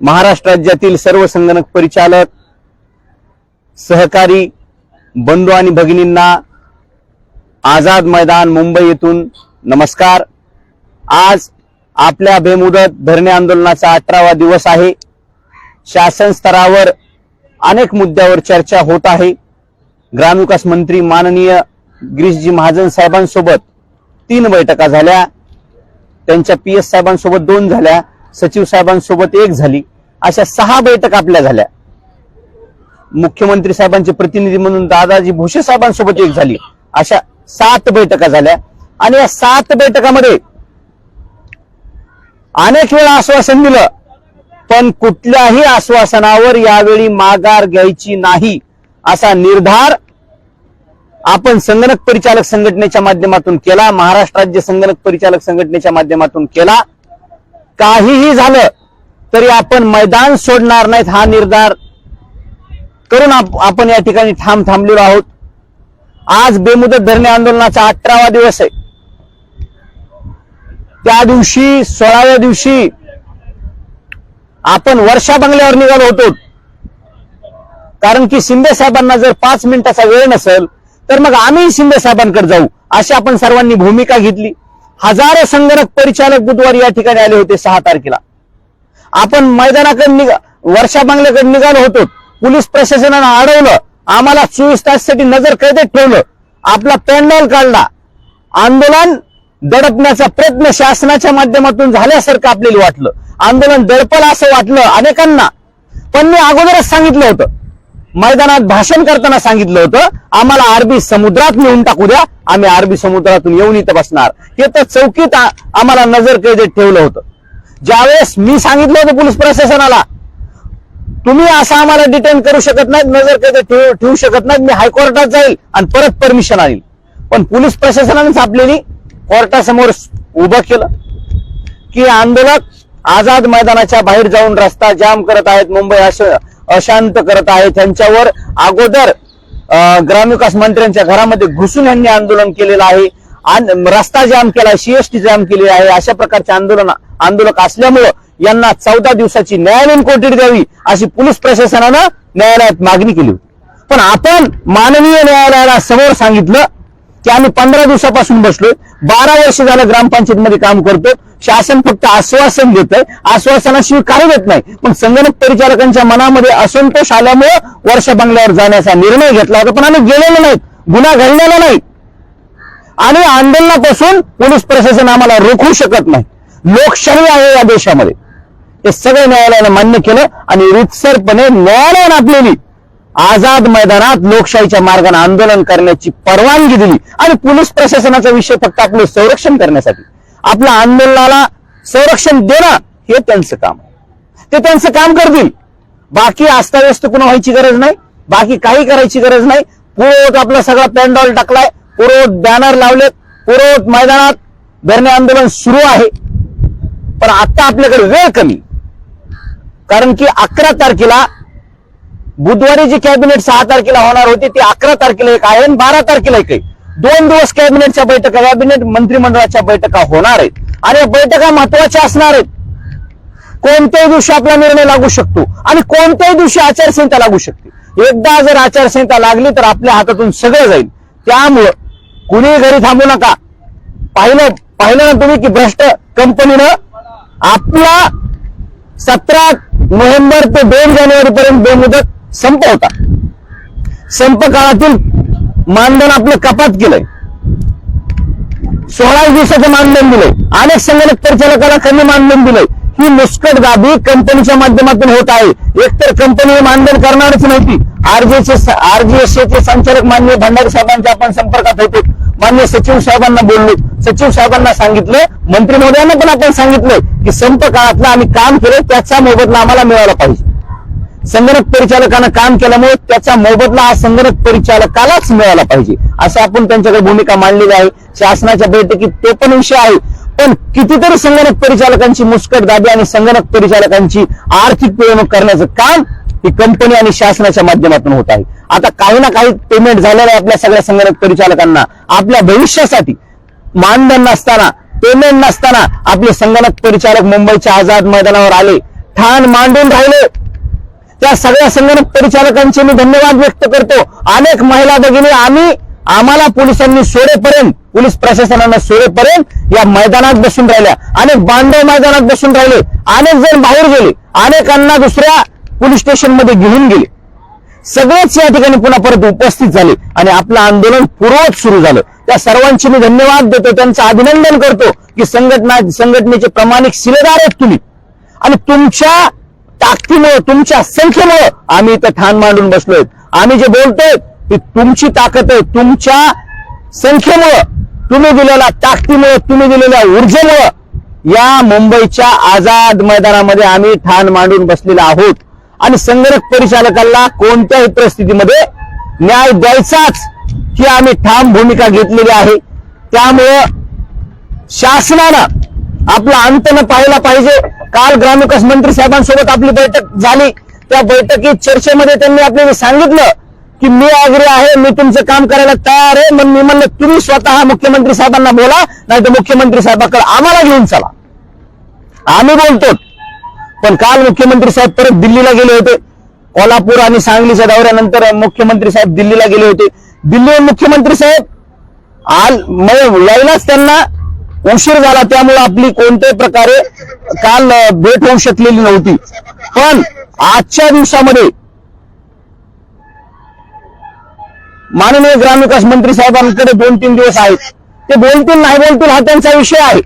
महाराष्ट्र राज्यातील सर्व संगणक परिचालक सहकारी बंधू आणि भगिनींना आझाद मैदान मुंबई येथून नमस्कार. आज आपल्या बेमुदत धरणे आंदोलनाचा अठरावा दिवस आहे. शासन स्तरावर अनेक मुद्द्यावर चर्चा होत आहे. ग्रामविकास मंत्री माननीय गिरीशजी महाजन साहेबांसोबत तीन बैठका झाल्या. त्यांच्या पी एस साहेबांसोबत दोन झाल्या. सचिव साहेबांसोबत एक झाली. अशा सहा बैठक आपल्या झाल्या. मुख्यमंत्री साहेबांचे प्रतिनिधी म्हणून दादाजी भुसे साहेबांसोबत एक झाली. अशा सात बैठका झाल्या. आणि या सात बैठकामध्ये अनेक वेळा आश्वासन दिलं पण कुठल्याही आश्वासनावर यावेळी माघार घ्यायची नाही असा निर्धार आपण संगणक परिचालक संघटनेच्या माध्यमातून केला महाराष्ट्र राज्य संगणक परिचालक संघटनेच्या माध्यमातून केला. काहीही झालं तरी आपण मैदान सोडणार नाहीत हा निर्धार करून आपण या ठिकाणी ठाम थांबलेलो आहोत. आज बेमुदत धरणे आंदोलनाचा अठरावा दिवस आहे. त्या दिवशी सोळाव्या दिवशी आपण वर्षा बंगल्यावर निघालो होतो. कारण की शिंदे साहेबांना जर पाच मिनिटाचा वेळ नसेल तर मग आम्ही शिंदे साहेबांकडे जाऊ अशी आपण सर्वांनी भूमिका घेतली. हजारो संगणक परिचालक बुधवारी या ठिकाणी आले होते सहा तारखेला. आपण मैदानाकडे निघा वर्षा बंगल्याकडे निघालो होतो. पोलीस प्रशासनानं अडवलं. आम्हाला चोवीस तासासाठी नजर कैदेत ठेवलं. आपला पॅन्डॉल काढला. आंदोलन दडपण्याचा प्रयत्न शासनाच्या माध्यमातून झाल्यासारखं आपल्याला वाटलं. आंदोलन दडपलं असं वाटलं अनेकांना. पण मी अगोदरच सांगितलं होतं. मैदानात भाषण करताना सांगितलं होतं आम्हाला अरबी समुद्रात नेऊन टाकू द्या. आम्ही अरबी समुद्रातून येऊन इथं बसणार. हे तर चौकीत आम्हाला नजर कैदेत ठेवलं होतं. ज्यावेळेस मी सांगितलं होतं पोलीस प्रशासनाला तुम्ही असं आम्हाला डिटेन करू शकत नाहीत नजर ठेवू ठेवू शकत नाहीत मी हायकोर्टात जाईल आणि परत परमिशन आणील. पण पोलीस प्रशासनानेच आपल्याला कोर्टासमोर उभं केलं की आंदोलक आझाद मैदानाच्या बाहेर जाऊन रस्ता जाम करत आहेत मुंबई अश अशांत करत आहेत. त्यांच्यावर अगोदर ग्रामविकास मंत्र्यांच्या घरामध्ये घुसून यांनी आंदोलन केलेलं आहे. रस्ता जाम केला सीएसटी जाम केली आहे. अशा प्रकारचे आंदोलन आंदोलक असल्यामुळं यांना चौदा दिवसाची न्यायालयीन कोठडी द्यावी अशी पोलीस प्रशासनानं न्यायालयात मागणी केली होती. पण आपण माननीय न्यायालयाला समोर सांगितलं की आम्ही पंधरा दिवसापासून बसलोय. बारा वर्ष झालं ग्रामपंचायतीमध्ये काम करतो शासन फक्त आश्वासन देत आहे आश्वासनाशिवाय काही देत नाही. पण संगणक परिचालकांच्या मनामध्ये असंतोष आल्यामुळे वर्ष बंगल्यावर जाण्याचा निर्णय घेतला होता. पण आम्ही गेलेलो नाहीत. गुन्हा घडलेला नाही. आणि आंदोलनापासून पोलीस प्रशासन आम्हाला रोखू शकत नाही. लोकशाही आहे या देशामध्ये. हे सगळं न्यायालयानं मान्य केलं आणि रितसरपणे न्यायालयानं आपलेली आझाद मैदानात लोकशाहीच्या मार्गाने आंदोलन करण्याची परवानगी दिली आणि पोलीस प्रशासनाचा विषय फक्त आपलं संरक्षण करण्यासाठी. आपल्या आंदोलनाला संरक्षण देणं हे त्यांचं काम आहे. ते त्यांचं काम करतील. बाकी अस्ताव्यस्त कुणा व्हायची गरज नाही. बाकी काही करायची गरज नाही. पुरोत आपला सगळा पॅन्डॉल टाकलाय. पुरोत बॅनर लावलेत. पुरोत मैदानात धरणे आंदोलन सुरू आहे. पण आता आपल्याकडे वेळ कमी. कारण की अकरा तारखेला बुधवारी जी कॅबिनेट सहा तारखेला होणार होती ती अकरा तारखेला एक आहे आणि बारा तारखेला एक आहे. दोन दिवस कॅबिनेटच्या बैठका कॅबिनेट मंत्रिमंडळाच्या बैठका होणार आहेत आणि बैठका महत्त्वाच्या असणार आहेत. कोणत्याही दिवशी आपला निर्णय लागू शकतो आणि कोणत्याही दिवशी आचारसंहिता लागू शकते. एकदा जर आचारसंहिता लागली तर आपल्या हातातून सगळं जाईल. त्यामुळं कुणी घरी थांबू नका. पाहिलं पाहिलं ना तुम्ही की भ्रष्ट कंपनीनं आपला सतरा नोव्हेंबर ते दोन जानेवारी पर्यंत बेमुदत संप होता. संप काळातील मानधन आपलं कपात केलंय. सोळा दिवसाचं मानधन दिलंय. अनेक संगणक परिचालकाला कमी मानधन दिलंय. ही मुस्कट गाबी कंपनीच्या माध्यमातून होत आहे. एकतर कंपनी मानधन करणारच नव्हती. आरजीएसचे आरजीएसचे संचालक मान्य भंडारी साहेबांच्या आपण संपर्कात होते. मान्य सचिव साहेबांना बोललो. सचिव साहेबांना सांगितलं मंत्री महोदयांना पण आपण सांगितलं की संप काळातलं आम्ही काम केलं त्याचा मोबदला आम्हाला मिळाला पाहिजे. संगणक परिचालकानं काम केल्यामुळे त्याचा मोबदला हा संगणक परिचालकालाच मिळाला पाहिजे. असं आपण त्यांच्याकडे भूमिका मांडलेली आहे. शासनाच्या बैठकीत तो पण विषय आहे. पण कितीतरी संगणक परिचालकांची मुस्कट दाबी आणि संगणक परिचालकांची आर्थिक पिळवणूक करण्याचं काम ही कंपनी आणि शासनाच्या माध्यमातून होत आहे. आता काही ना काही पेमेंट झालेलं आहे आपल्या सगळ्या संगणक परिचालकांना. आपल्या भविष्यासाठी. मानधन नसताना पेमेंट नसताना आपले संगणक परिचालक मुंबईच्या आझाद मैदानावर आले. ठाण मांडून राहिले. त्या सगळ्या संगणक परिचालकांचे मी धन्यवाद व्यक्त करतो. अनेक महिला भगिनी आम्ही आम्हाला पोलिसांनी सोडेपर्यंत पोलीस प्रशासनानं सोडेपर्यंत या मैदानात बसून राहिल्या. अनेक बांधव मैदानात बसून राहिले. अनेक जण बाहेर गेले. अनेकांना दुसऱ्या पोलीस स्टेशनमध्ये घेऊन गेले. सगळेच या ठिकाणी पुन्हा परत उपस्थित झाले आणि आपलं आंदोलन पूर्वत सुरू झालं. त्या सर्वांचे मी धन्यवाद देतो त्यांचं अभिनंदन करतो की संघटना संघटनेचे प्रामाणिक शिलेदार आहेत तुम्ही. आणि तुमच्या ताकदीमुळे तुमच्या संख्येमुळे आम्ही इथं ठाण मांडून बसलोय. आम्ही जे बोलतोय ती तुमची ताकद आहे. तुमच्या संख्येमुळे तुम्ही दिलेल्या ताकदीमुळे तुम्ही दिलेल्या ऊर्जेमुळे या मुंबईच्या आझाद मैदानामध्ये आम्ही ठाण मांडून बसलेलो आहोत. आणि संगणक परिचालकांना कोणत्याही परिस्थितीमध्ये न्याय द्यायचाच ही आम्ही ठाम भूमिका घेतलेली आहे. त्यामुळं शासनानं आपला अंत न पाहिला पाहिजे. काल ग्रामविकास मंत्री साहेबांसोबत आपली बैठक झाली. त्या बैठकीत चर्चेमध्ये त्यांनी आपल्याला सांगितलं की मी आग्रे आहे मी तुमचं काम करायला तयार आहे मग मी म्हणलं तुम्ही स्वतः मुख्यमंत्री साहेबांना बोला नाही तर मुख्यमंत्री साहेबांकडे आम्हाला घेऊन चला. आम्ही बोलतो पण काल मुख्यमंत्री साहेब परत दिल्लीला गेले होते. कोल्हापूर आणि सांगलीच्या दौऱ्यानंतर मुख्यमंत्री साहेब दिल्लीला गेले होते. दिल्लीवर मुख्यमंत्री साहेब आल यायलाच त्यांना उशीर झाला. त्यामुळे आपली कोणत्याही प्रकारे काल भेट होऊ शकलेली नव्हती. पण आजच्या दिवसामध्ये माननीय ग्रामविकास मंत्री साहेबांकडे दोन तीन दिवस आहेत. ते बोलतील नाही बोलतील हा त्यांचा विषय आहे.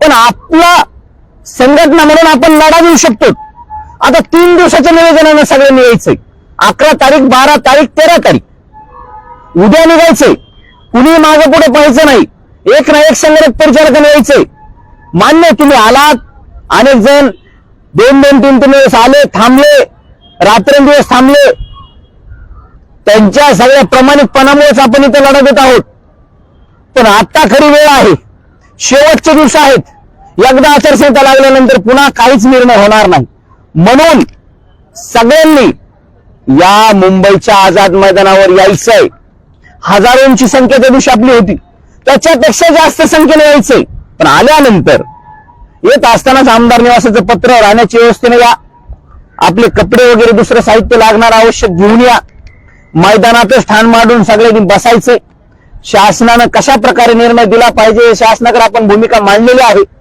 पण आपला संघटना म्हणून आपण लढा देऊ शकतो. आता तीन दिवसाच्या निवेदनानं सगळ्यांनी यायचंय अकरा तारीख बारा तारीख तेरा तारीख. उद्या निघायचंय. कुणी मागे पुढे पाहायचं नाही. एक ना एक संघटक परिचालकाने यायचंय. मान्य तुम्ही आलात. अनेक जण दोन दोन तीन तीन दिवस आले थांबले. रात्रंदिवस थांबले. त्यांच्या सगळ्या प्रामाणिकपणामुळेच आपण इथे लढा देत आहोत. पण आता खरी वेळ आहे. शेवटचे दिवस आहेत. एकदा आचारसंहिता लागल्यानंतर पुन्हा काहीच निर्णय होणार नाही. म्हणून सगळ्यांनी या मुंबईच्या आझाद मैदानावर यायचंय. हजारोंची संख्या त्या दिवशी आपली होती. त्याच्यापेक्षा जास्त संख्येने यायचंय. पण आल्यानंतर येत असतानाच आमदार निवासाचं पत्र राहण्याची व्यवस्थेने या आपले कपडे वगैरे दुसरं साहित्य लागणार आवश्यक घेऊन या. मैदानातच ठाण मांडून सगळ्यांनी बसायचे शासनानं कशा प्रकारे निर्णय दिला पाहिजे? शासनाकडे आपण भूमिका मांडलेली आहे.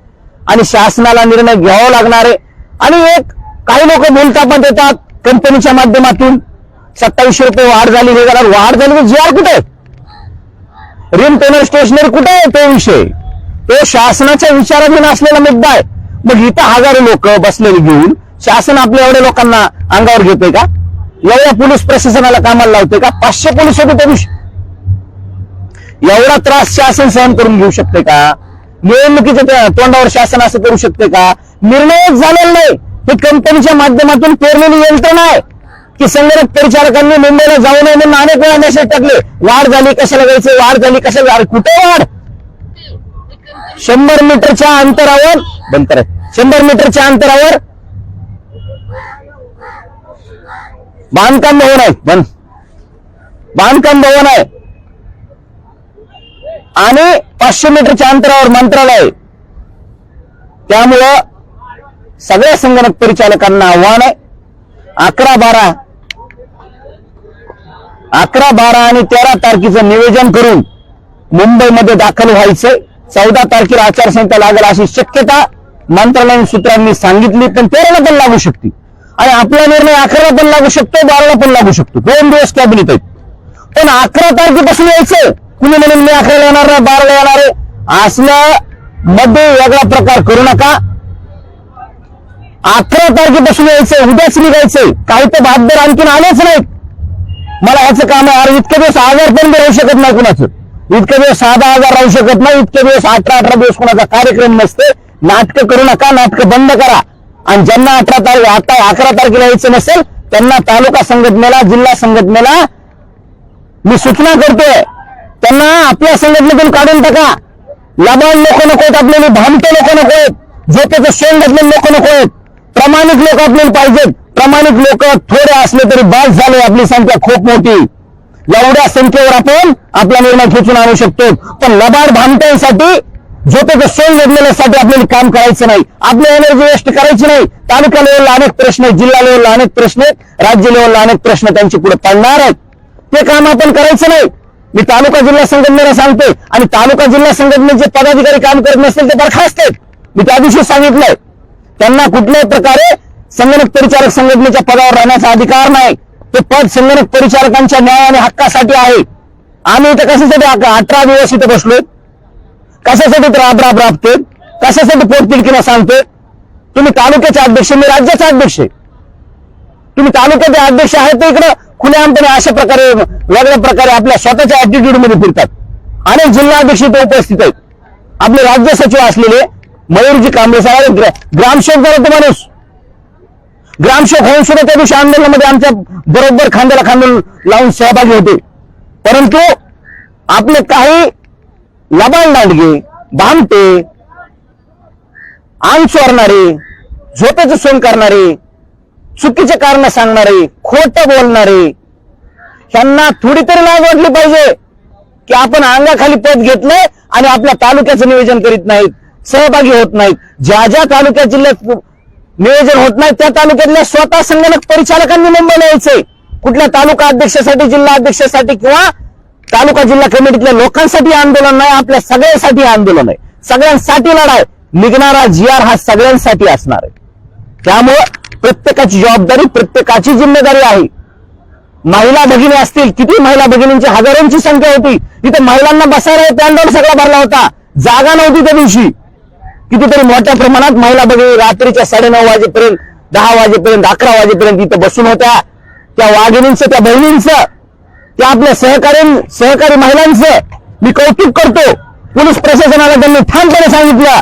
आणि शासनाला निर्णय घ्यावा लागणार आहे. आणि एक काही लोक बोलता पण देतात कंपनीच्या माध्यमातून सत्तावीसशे रुपये वाढ झाली हे झालं वाढ झाली जी आर कुठे? रिम टेनर स्टेशनरी कुठे आहे तो विषय? तो शासनाच्या विचाराधीन असलेला मुद्दा आहे. मग इथं हजारो लोक बसलेले घेऊन शासन आपल्या एवढ्या लोकांना अंगावर घेते का? एवढ्या पोलीस प्रशासनाला कामाला लावते का? पाचशे पोलीस होते त्या दिवशी एवढा त्रास शासन सहन करून घेऊ शकते का? निवडणुकीच्या तोंडावर शासन असं करू शकते का? निर्णयच झालेला नाही. ही कंपनीच्या माध्यमातून पेरलेली यंत्रणा आहे की संगणक परिचालकांनी मुंबईला जाऊ नये म्हणून अनेक वेळा मेसेज टाकले. वाढ झाली कशाला जायचं? वाढ झाली कशाला अरे कुठे वाढ? शंभर मीटरच्या अंतरावर बंद शंभर मीटरच्या अंतरावर बांधकाम भवन आहे. बंद. बांधकाम भवन आहे. आणि पाचशे मीटरच्या अंतरावर मंत्रालय. त्यामुळं सगळ्या संगणक परिचालकांना आव्हान आहे. अकरा बारा. अकरा बारा आणि तेरा तारखेचं नियोजन करून मुंबईमध्ये दाखल व्हायचंय. चौदा तारखेला आचारसंहिता लागेल अशी शक्यता मंत्रालयीन सूत्रांनी सांगितली पण तेराला पण लागू शकते. आणि आपला निर्णय अकराला पण लागू शकतो बाराला पण लागू शकतो. दोन दिवस कॅबिनेट आहेत. पण अकरा तारखेपासून यायचं कुणी म्हणून मी अकराला येणार नाही बाराला येणार आहे? असलं मध्ये वेगळा प्रकार करू नका. अकरा तारखेपासून यायचंय उद्याच निघायचंय. काही तर बहादर आणखीन आलेच नाहीत. मला ह्याचं काम आहे अरे इतके दिवस आजार पण राहू शकत नाही कुणाचं. इतके दिवस साधा आजार राहू शकत नाही इतके दिवस अठरा अठरा दिवस कुणाचा कार्यक्रम नसते. नाटकं करू नका नाटकं बंद करा. आणि ज्यांना अठरा तारीख आता अकरा तारखेला यायचं नसेल त्यांना तालुका संघटनेला जिल्हा संघटनेला मी सूचना करतोय. त्यांना आपल्या संघटनेतून काढून टाका. लबाड लोक नको आहेत आपल्याला भामटे लोक नको आहेत. झोपेचं शेण घातलेले लोक नको आहेत. प्रमाणित लोक आपल्याला पाहिजेत. प्रामाणिक लोक थोडे असले तरी बास झाले आपली संख्या खूप मोठी. एवढ्या संख्येवर आपण आपला निर्णय खेचून आणू शकतो. पण लबाड भामट्यांसाठी झोपेचं शेण घडलेल्यासाठी आपल्याला काम करायचं नाही. आपली एनर्जी वेस्ट करायची नाही. तालुका लेवलला अनेक प्रश्न आहेत जिल्हा लेवलला अनेक प्रश्न आहेत राज्य लेवलला अनेक प्रश्न त्यांचे पुढे पडणार आहेत. ते काम आपण करायचं नाही. मी तालुका जिल्हा संघटनेला सांगतोय. आणि तालुका जिल्हा संघटनेचे पदाधिकारी काम करत नसतील ते बरखास्त आहेत. मी त्या दिवशी सांगितलंय. त्यांना कुठल्याही प्रकारे संगणक परिचारक संघटनेच्या पदावर राहण्याचा अधिकार नाही. ते पद संगणक परिचारकांच्या न्याय आणि हक्कासाठी आहे. आम्ही इथं कशासाठी अठरा दिवस इथं बसलोय कशासाठी तर राब राब राबतोय कशासाठी पोट तिडकीला सांगतोय? तुम्ही तालुक्याचे अध्यक्ष मी राज्याचे अध्यक्ष आहे. तुम्ही तालुक्याचे अध्यक्ष आहेत तर इकडं खुलेआमपणे अशा प्रकारे वेगळ्या प्रकारे आपल्या स्वतःच्या ऍटिट्यूडमध्ये फिरतात. अनेक जिल्हाध्यक्ष इथे उपस्थित आहेत. आपले राज्य सचिव असलेले मयूरजी कांबळे साहेब ग्रा- ग्रामसेवक झाला तो माणूस. ग्रामसेवक होऊन सुद्धा त्या दिवशी आंदोलनामध्ये आमच्या बरोबर खांद्याला खांदून लावून सहभागी होते. परंतु आपले काही लबाड लांडगे भामटे आम चोरणारे झोपेचं सोन करणारे चुकीचे कारण सांगणारे खोट बोलणारे त्यांना थोडी तरी लाज वाटली पाहिजे की आपण अंगाखाली पद घेतलंय आणि आपल्या तालुक्याचं नियोजन करीत नाहीत सहभागी होत नाहीत. ज्या ज्या तालुक्यात जिल्ह्यात नियोजन होत नाही त्या तालुक्यातल्या स्वतः संगणक परिचालकांनी मुंबईला यायचंय कुठल्या तालुका अध्यक्षासाठी जिल्हा अध्यक्षासाठी किंवा तालुका जिल्हा कमिटीतल्या लोकांसाठी आंदोलन नाही आपल्या सगळ्यांसाठी आंदोलन आहे. सगळ्यांसाठी लढाय निघणारा जी आर हा सगळ्यांसाठी असणार आहे. त्यामुळं प्रत्येकाची जबाबदारी प्रत्येकाची जिम्मेदारी आहे. महिला भगिनी असतील किती महिला भगिनींची हजारोंची संख्या होती. तिथे महिलांना बसायला पॅन्डॉल सगळा भरला होता. जागा नव्हती त्या दिवशी. कितीतरी मोठ्या प्रमाणात महिला भगिनी रात्रीच्या साडेनऊ वाजेपर्यंत दहा वाजेपर्यंत अकरा वाजेपर्यंत इथं बसून होत्या. त्या वाघिणींचं त्या बहिणींचं त्या आपल्या सहकारी सहकारी महिलांचं मी कौतुक करतो. पोलीस प्रशासनाला त्यांनी ठामपणे सांगितलं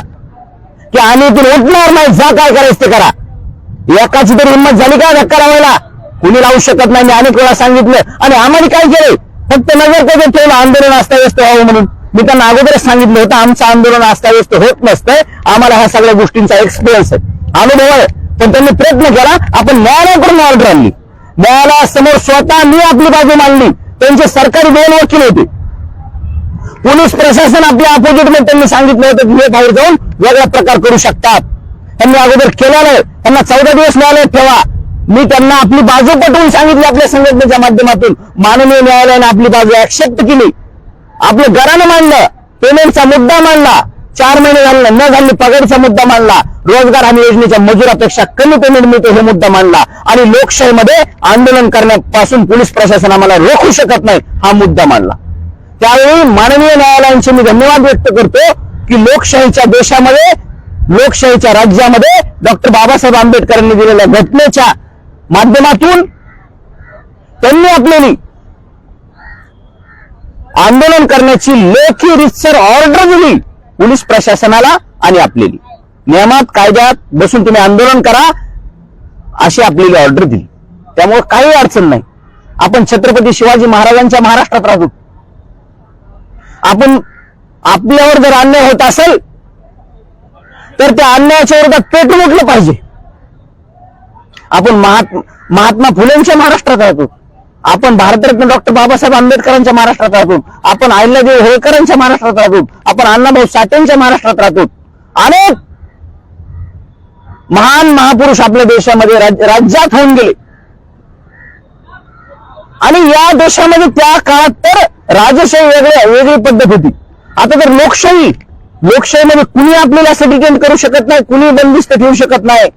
की आम्ही इथून उठणार नाही. जा काय करायचं ते करा. एकाची तरी हिंमत झाली का धक्का लावायला? कुणी लावू शकत नाही मी अनेक वेळा सांगितलं. आणि आम्हाला काय केलंय फक्त नजर कधी ठेवलं आंदोलन अस्ताव्यस्त व्हावं म्हणून. मी त्यांना अगोदरच सांगितलं होतं आमचं आंदोलन अस्ताव्यस्त होत नसतंय. आम्हाला ह्या सगळ्या गोष्टींचा एक्सपिरियन्स आहे. अनुभव आहे. पण त्यांनी प्रयत्न केला आपण न्यायालयाकडून ऑर्डर आणली. न्यायालयासमोर स्वतः मी आपली बाजू मांडली. त्यांचे सरकारी दोन वकील होते. पोलीस प्रशासन आपल्या अपोजिटमध्ये त्यांनी सांगितलं होतं की हे बाहेर जाऊन वेगळा प्रकार करू शकतात. त्यांनी अगोदर केलेलं आहे. त्यांना चौदा दिवस न्यायालयात ठेवा. मी त्यांना आपली बाजू पटवून सांगितली आपल्या संघटनेच्या माध्यमातून. माननीय न्यायालयाने आपली बाजू ऍक्सेप्ट केली. आपलं घरानं मांडलं. पेमेंटचा मुद्दा मांडला. चार महिने झाले न झाले पगारीचा मुद्दा मांडला. रोजगार हमी योजनेच्या मजुरापेक्षा कमी पेमेंट मिळतो हे मुद्दा मांडला. आणि लोकशाहीमध्ये आंदोलन करण्यापासून पोलीस प्रशासन आम्हाला रोखू शकत नाही हा मुद्दा मांडला. त्यावेळी माननीय न्यायालयांचे मी धन्यवाद व्यक्त करतो की लोकशाहीच्या देशामध्ये लोकशाहीच्या राज्यामध्ये डॉक्टर बाबासाहेब आंबेडकरांनी दिलेल्या घटनेच्या माध्यमातून त्यांनी आपलेली आंदोलन करण्याची लेखी रितसर ऑर्डर दिली पोलीस प्रशासनाला आणि आपलेली नियमात कायद्यात बसून तुम्ही आंदोलन करा अशी आपलेली ऑर्डर दिली. त्यामुळे काही अडचण नाही. आपण छत्रपती शिवाजी महाराजांच्या महाराष्ट्रात राहतो आपण आपल्यावर जर अन्याय होत असेल तर त्या अन्यायाच्या विरोधात पेटून उठलं पाहिजे. आपण महात्मा महात्मा फुलेंच्या महाराष्ट्रात राहतो आपण भारतरत्न डॉक्टर बाबासाहेब आंबेडकरांच्या महाराष्ट्रात राहतो आपण अहिल्यादेवी होळकरांच्या महाराष्ट्रात राहतो आपण अण्णाभाऊ साठेंच्या महाराष्ट्रात राहतो अनेक महान महापुरुष आपल्या देशामध्ये राज्यात होऊन गेले. आणि या देशामध्ये त्या काळात तर राजशाही वेगळ्या वेगळी पद्धत होती. आता तर लोकशाही लोकशाहीमध्ये कुणी आपल्याला असं करू शकत नाही कुणी बंदिस्त ठेवू शकत नाही.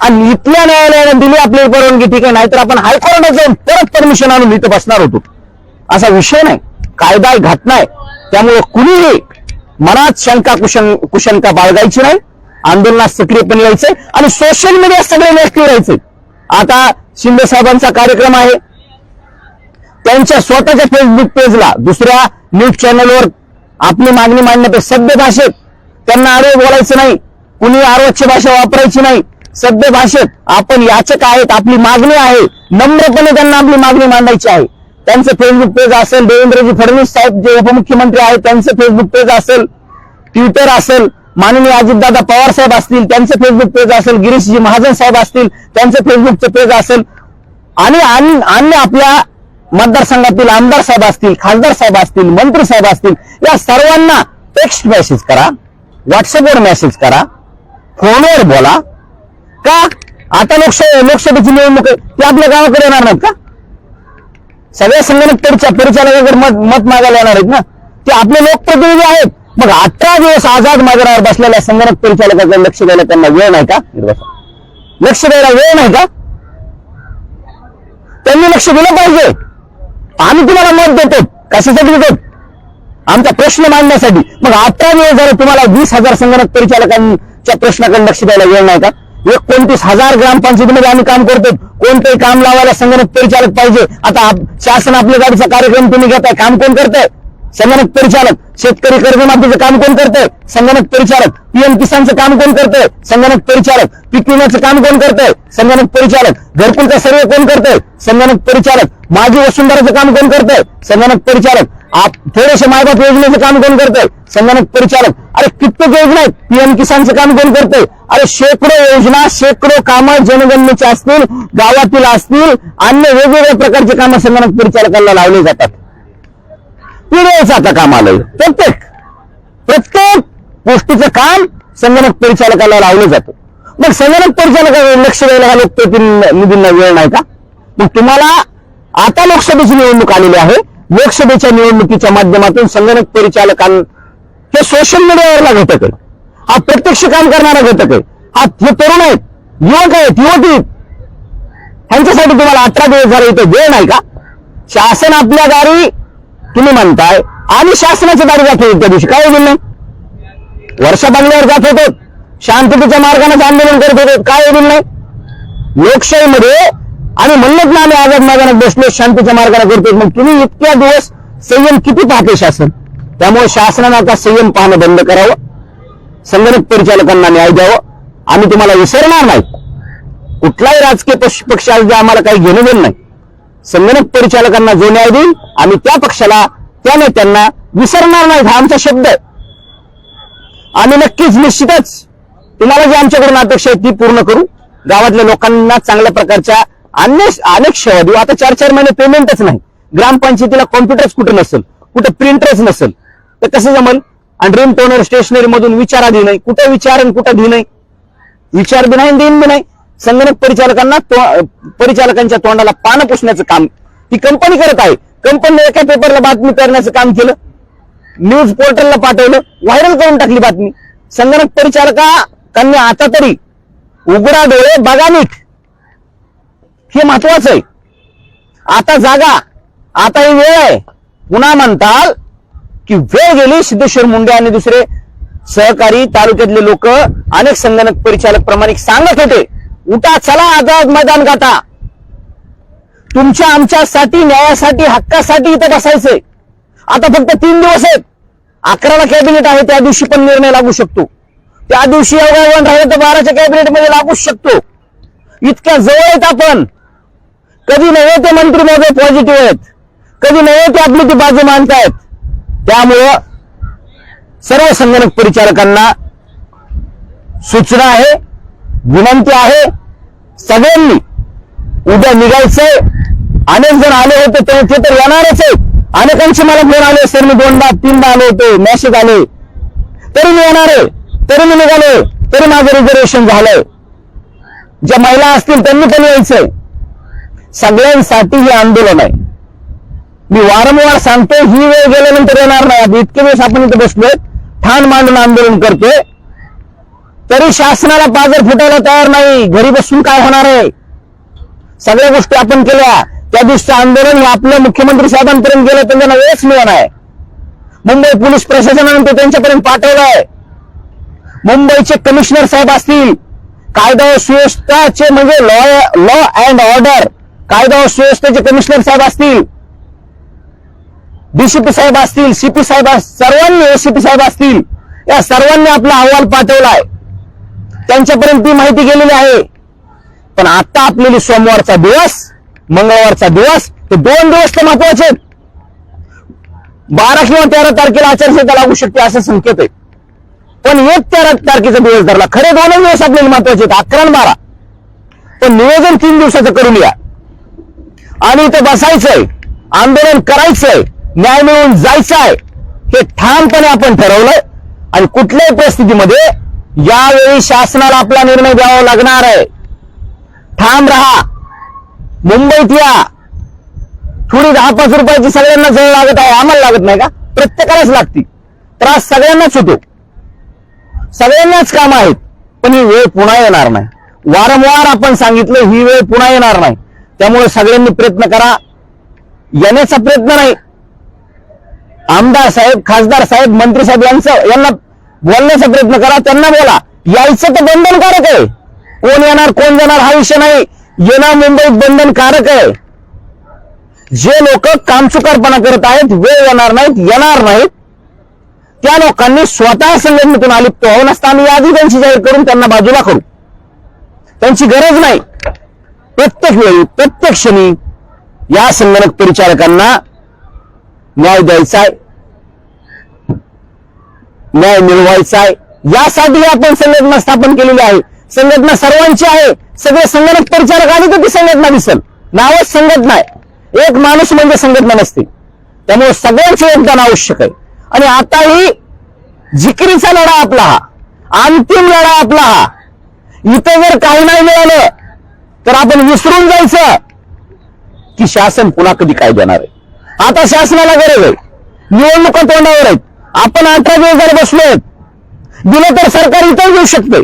आणि इथल्या न्यायालयानं दिली आपली परवानगी ठीक आहे नाहीतर आपण हायकोर्टात जाऊन परत परमिशन आणून इथं बसणार होतो. असा विषय नाही. कायदा आहे, घटना आहे त्यामुळे कुणीही मनात शंका कुशन कुशंका बाळगायची नाही. आंदोलनात सक्रियपणे यायचंय. आणि सोशल मीडिया सगळे ऍक्टिव्ह राहायचे. आता शिंदे साहेबांचा कार्यक्रम आहे. त्यांच्या स्वतःच्या फेसबुक पेजला दुसऱ्या न्यूज चॅनलवर आपली मागणी मांडण्यापेक्षा सभ्य भाषेत त्यांना आरोप बोलायचं नाही. कुणी आरोग्य भाषा वापरायची नाही. सभ्य भाषेत आपण याचक आहेत आपली मागणी आहे. नम्रपणे त्यांना आपली मागणी मांडायची आहे. त्यांचं फेसबुक पेज असेल देवेंद्रजी फडणवीस साहेब जे उपमुख्यमंत्री आहेत त्यांचं फेसबुक पेज असेल ट्विटर असेल माननीय अजितदादा पवार साहेब असतील त्यांचं फेसबुक पेज असेल गिरीशजी महाजन साहेब असतील त्यांचं फेसबुकचं पेज असेल. आणि अन्य आपल्या मतदारसंघातील आमदार साहेब असतील खासदार साहेब असतील मंत्री साहेब असतील या सर्वांना टेक्स्ट मेसेज करा व्हॉट्सअपवर मेसेज करा फोनवर बोला. का? आता लोकसभा लोकसभेची निवडणूक आहे ती आपल्या गावाकडे येणार नाहीत का? सगळ्या संगणक परिचा परिचालकाकडे मत मत मागायला येणार आहेत ना? ते आपले लोकप्रतिनिधी आहेत. मग अठरा दिवस आझाद मैदानावर बसलेल्या संगणक परिचालकाकडे लक्ष द्यायला त्यांना वेळ नाही का? लक्ष द्यायला वेळ नाही का? त्यांनी लक्ष दिलं पाहिजे. आम्ही तुम्हाला मत देतो. कशासाठी देतो? आमचा प्रश्न मांडण्यासाठी. मग अठरा वेळ झालं तुम्हाला वीस हजार संगणक परिचालकांच्या प्रश्नाकडे लक्ष द्यायला वेळ नाही का? एकोणतीस हजार ग्रामपंचायतीमध्ये आम्ही काम करतो. कोणतंही काम लावायला संगणक परिचालक पाहिजे. आता शासन आपल्या गाडीचा कार्यक्रम तुम्ही घेताय काम कोण करताय? संगणक परिचालक शेतकरी कर्जमाफीचं काम कोण करतंय? संगणक परिचालक. पीएम किसानचं काम कोण करतंय? संगणक परिचालक. पीक विम्याचं काम कोण करतंय? संगणक परिचालक. घरकुलचा सर्वे कोण करतंय? संगणक परिचालक. माजी वसुंधराचं काम कोण करतंय? संगणक परिचालक. आप थोडेसे मायबाप योजनेचं काम कोण करतंय? संगणक परिचालक. अरे कित्येक योजना आहेत? पीएम किसानचं काम कोण करतंय? अरे शेकडो योजना शेकडो कामं जनगणनेची असतील गावातील असतील अन्य वेगवेगळ्या प्रकारची कामं संगणक परिचालकांना लावली जातात. पिढ्याचं आता काम आलंय. प्रत्येक प्रत्येक गोष्टीचं काम संगणक परिचालकाला लावलं जातं. मग संगणक परिचालकाला लक्ष द्यायला हा लोकप्रतिनिधींना वेळ नाही का? मग तुम्हाला आता लोकसभेची निवडणूक आलेली आहे. लोकसभेच्या निवडणुकीच्या माध्यमातून संगणक परिचालकां सोशल मीडियावरला घटक आहे हा प्रत्यक्ष काम करणारा घटक आहे हा हे तरुण आहेत युवक आहेत युवती आहेत. ह्यांच्यासाठी तुम्हाला अठरा दिवस झाले इथे वेळ नाही का? शासन आपल्या दारी तुम्ही म्हणताय आम्ही शासनाच्या दारी जात होतो त्या दिवशी. काय बोललं? नाही वर्षा बंगल्यावर जात होतो. शांततेच्या मार्गाने आंदोलन करत होतो. काय दिलं नाही लोकशाहीमध्ये आणि म्हणत ना आम्ही आझाद मैदानात बसलो शांतीच्या मार्गाने करतो मग तुम्ही इतक्या दिवस संयम किती पाहते शासन? त्यामुळे शासनानं आता संयम पाहणं बंद करावं. संगणक परिचालकांना न्याय द्यावं. आम्ही तुम्हाला विसरणार नाही. कुठलाही राजकीय पक्ष पक्ष आज आम्हाला काही घेणं देणं नाही. संगणक परिचालकांना जो न्याय देईल आम्ही त्या पक्षाला त्या नेत्यांना विसरणार नाही हा आमचा शब्द आहे. आम्ही नक्कीच निश्चितच तुम्हाला जी आमच्याकडून अपेक्षा आहे ती पूर्ण करू. गावातल्या लोकांना चांगल्या प्रकारच्या अनेक अनेक सेवा देऊ. आता चार चार महिने पेमेंटच नाही. ग्रामपंचायतीला कॉम्प्युटरच कुठं नसेल? कुठं प्रिंटरच नसेल? तर कसं जमल? आणि ड्रीम टोनर स्टेशनरी मधून विचाराधी नाही. कुठं विचार आणि कुठं धी नाही? विचार बी नाही देईन बी नाही. संगणक परिचालकांना तो- परिचालकांच्या तोंडाला पानं पुसण्याचं काम. ही कंपनी करत आहे. कंपनीने एका पेपरला बातमी करण्याचं काम केलं. न्यूज पोर्टलला पाठवलं. व्हायरल करून टाकली बातमी. संगणक परिचालकांनी आता तरी उघडा डोळे बघा नीट. हे महत्वाचं आहे. आता जागा आता ही वेळ आहे. पुन्हा म्हणताल की वेळ गेली सिद्धेश्वर मुंडे आणि दुसरे सहकारी तालुक्यातले लोक अनेक संगणक परिचालक प्रमाणे सांगत होते. उठा चला आझाद मैदान गाठा. तुमच्या आमच्यासाठी न्यायासाठी हक्कासाठी इथं बसायचंय. आता फक्त तीन दिवस आहेत. अकराला कॅबिनेट आहे त्या दिवशी पण निर्णय लागू शकतो. त्या दिवशी अवघड राहिलं तर बाराच्या कॅबिनेटमध्ये लागूच शकतो. इतक्या जवळ आहेत आपण. कधी नव्हे ते मंत्री महोदय पॉझिटिव्ह आहेत. कधी नव्हे ते आपली ती बाजू मानतायत त्यामुळं सर्व संगणक परिचालकांना सूचना आहे. विनंती आहे सगळ्यांनी. उद्या निघायचंय. अनेक जण आले होते ते ते तर येणारच आहे अनेकांचे मला फोन आले सर मी दोनदा तीनदा आले होते मॅसेज आले. तरी मी येणार आहे. तरी मी निघालोय तरी माझं रिझर्वेशन झालंय. ज्या महिला असतील त्यांनी पण यायचंय. सगळ्यांसाठी हे आंदोलन आहे. मी वारंवार सांगतो ही वेळ गेल्यानंतर येणार नाही. आता इतके वेळेस आपण इथे बसलोय. ठाण मांडून आंदोलन करतोय. तरी शासनाला पाजर फुटायला तयार नाही. घरी बसून काय होणार आहे? सगळ्या गोष्टी आपण केल्या. त्या दिवशीचं आंदोलन हे आपल्या मुख्यमंत्री साहेबांपर्यंत गेलं त्यांना वेळच मिळणार आहे मुंबई पोलीस प्रशासनानं ते त्यांच्यापर्यंत पाठवलंय मुंबईचे कमिशनर साहेब असतील. कायदा व सुव्यवस्थाचे म्हणजे लॉ लॉ अँड ऑर्डर कायदा व सुव्यवस्थेचे कमिशनर साहेब असतील. डीसीपी साहेब असतील सीपी साहेब सर्वांनी एसीपी साहेब असतील. या सर्वांनी आपला अहवाल पाठवलाय. त्यांच्यापर्यंत ती माहिती गेलेली आहे. पण आता आपलेली सोमवारचा दिवस मंगळवारचा दिवस हे दोन दिवस तर महत्त्वाचे आहेत. बारा किंवा तेरा तारखेला आचारसंहिता लागू शकते असं संकेत आहे. पण एक तेरा तारखेचा दिवस धरला खरे दोनच दिवस आपल्याला महत्त्वाचे आहेत. अकरा बारा. पण नियोजन तीन दिवसाचं करून या आणि इथं बसायचंय आंदोलन करायचंय न्याय मिळवून जायचंय हे ठामपणे आपण ठरवलंय. आणि कुठल्याही परिस्थितीमध्ये यावेळी शासनाला आपला निर्णय द्यावा लागणार आहे. ठाम राहा. मुंबईत या. थोडी दहा पाच रुपयाची सगळ्यांना जवळ लागत आहे. आम्हाला लागत नाही का? प्रत्येकालाच लागती. त्रास सगळ्यांनाच होतो. सगळ्यांनाच काम आहेत. पण ही वेळ पुन्हा येणार नाही. वारंवार आपण सांगितलं ही वेळ पुन्हा येणार नाही. त्यामुळे सगळ्यांनी प्रयत्न करा. येण्याचा प्रयत्न नाही. आमदार साहेब खासदार साहेब मंत्री साहेब यांचं यांना बोलण्याचा प्रयत्न करा त्यांना बोला. यायचं तर बंधनकारक आहे. कोण येणार कोण जाणार हा विषय नाही. येणार मुंबईत बंधनकारक आहे. जे लोक कामचुकारपणा करत आहेत वेळ येणार नाहीत येणार नाहीत त्या लोकांनी स्वतः संघटनेतून अलिप्त होऊन असता आम्ही यादी त्यांची जाहीर करून त्यांना बाजूला करू. त्यांची गरज नाही. प्रत्येक वेळी प्रत्येक क्षणी या संगणक परिचारकांना न्याय द्यायचा आहे. न्याय मिळवायचा आहे. यासाठी आपण संघटना स्थापन केलेली आहे. संघटना सर्वांची आहे. सगळे संगणक परिचारक आले तर ती संघटना दिसल. नावच संघटना आहे. एक माणूस म्हणजे संघटना नसते. त्यामुळे सगळ्यांचं योगदान आवश्यक आहे. आणि आताही जिकरीचा लढा आपला हा. अंतिम लढा आपला हा. इथं जर काही नाही मिळालं तर आपण विसरून जायचं की शासन पुन्हा कधी काय देणार आहे? आता शासनाला गरज आहे. निवडणुका तोंडावर आहेत. आपण अठरा दिवस जर बसलोय दिलं तर सरकार इथं येऊ शकते.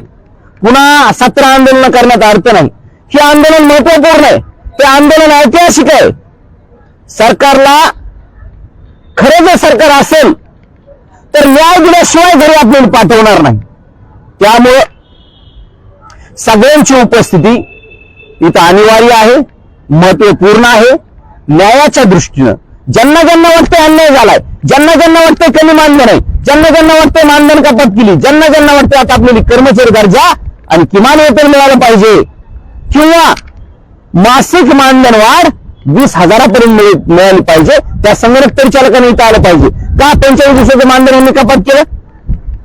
पुन्हा सतरा आंदोलन करण्यात अर्थ नाही. हे आंदोलन महत्त्वपूर्ण आहे. ते आंदोलन ऐतिहासिक आहे. सरकारला खरं जर सरकार असेल तर न्याय दिल्याशिवाय घरी आपण पाठवणार नाही. त्यामुळे सगळ्यांची उपस्थिती इथं अनिवार्य आहे महत्त्वपूर्ण आहे. न्यायाच्या दृष्टीनं ज्यांना ज्यांना वाटतंय अन्याय झालाय ज्यांना ज्यांना वाटतंय कमी मानधन आहे ज्यांना ज्यांना वाटतंय मानधन कपात केली ज्यांना ज्यांना वाटतंय आता आपल्याला कर्मचारी दर्जा आणि किमान वेतन मिळालं पाहिजे. किंवा मासिक मानधन वाढ वीस हजारापर्यंत मिळाली पाहिजे. त्या संगणक परिचालकांनी इथं आलं पाहिजे. का पंचेचाळीस दिवसाचं मानधन यांनी कपात केलं?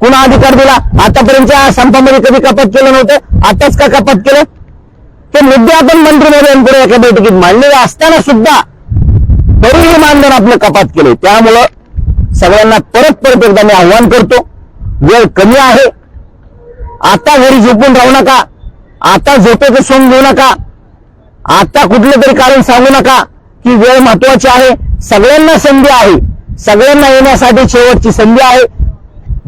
कुणा अधिकार दिला? आतापर्यंतच्या संपामध्ये कधी कपात केलं नव्हतं? आताच का कपात केलं? ते मुद्दे आपण मंत्रिमंडळांपुढे एका बैठकीत मांडलेले असताना सुद्धा तरीही मानधन आपलं कपात केले त्यामुळं सगळ्यांना परत परत एकदा मी आव्हान करतो. वेळ कमी आहे. आता घरी झोपून राहू नका. आता झोपेचं सोंग घेऊ नका. आता कुठलं तरी कारण सांगू नका की वेळ महत्वाची आहे. सगळ्यांना संधी आहे. सगळ्यांना येण्यासाठी शेवटची संधी आहे.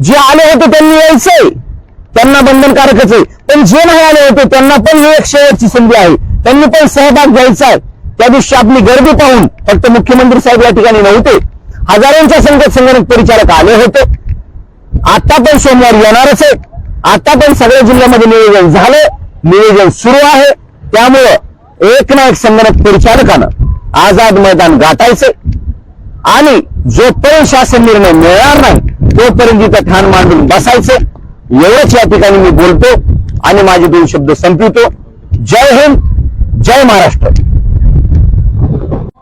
जे आले होते त्यांनी यायचंय. त्यांना बंधनकारकच आहे. पण जे नाही आले होते त्यांना पण ही एक शेवटची संधी आहे. त्यांनी पण सहभाग घ्यायचा आहे. त्या दिवशी आपली गर्दी पाहून फक्त मुख्यमंत्री साहेब या ठिकाणी नव्हते. हजारोंच्या संख्येत संगणक परिचालक आले होते. आता पण सोमवार येणारच आहे. आता पण सगळ्या जिल्ह्यामध्ये नियोजन झालं नियोजन सुरू आहे. त्यामुळं एक ना एक संगणक परिचालकानं आझाद मैदान गाठायचंय. आणि जोपर्यंत शासन निर्णय मिळणार नाही तोपर्यंत तिथं ठाण मांडून बसायचं एवढंच या ठिकाणी मी बोलतो आणि माझे दोन शब्द संपवितो. जय हिंद जय महाराष्ट्र.